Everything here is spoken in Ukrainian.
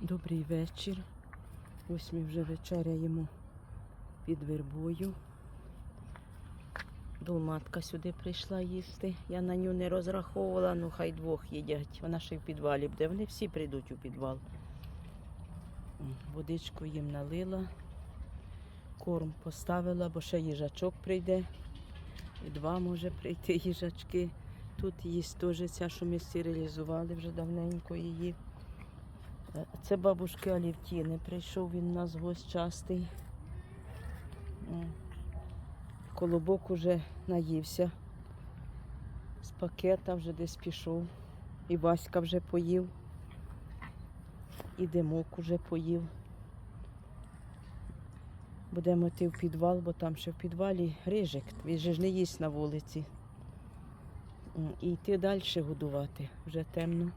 Добрий вечір. Ось ми вже вечеряємо під вербою. Долматка сюди прийшла їсти. Я на нього не розраховувала, ну хай двох їдять. Вона ще в підвалі буде. Вони всі прийдуть у підвал. Водичку їм налила, корм поставила, бо ще їжачок прийде. І два може прийти їжачки. Тут їсть теж ця, що ми стерилізували вже давненько її. Це бабушки Алівтіни. Прийшов він у нас гость частий. Колобок уже наївся. З пакета вже десь пішов. І Васька вже поїв. І димок уже поїв. Будемо йти в підвал, бо там ще в підвалі рижик. Він же ж не їсть на вулиці. І йти далі годувати. Вже темно.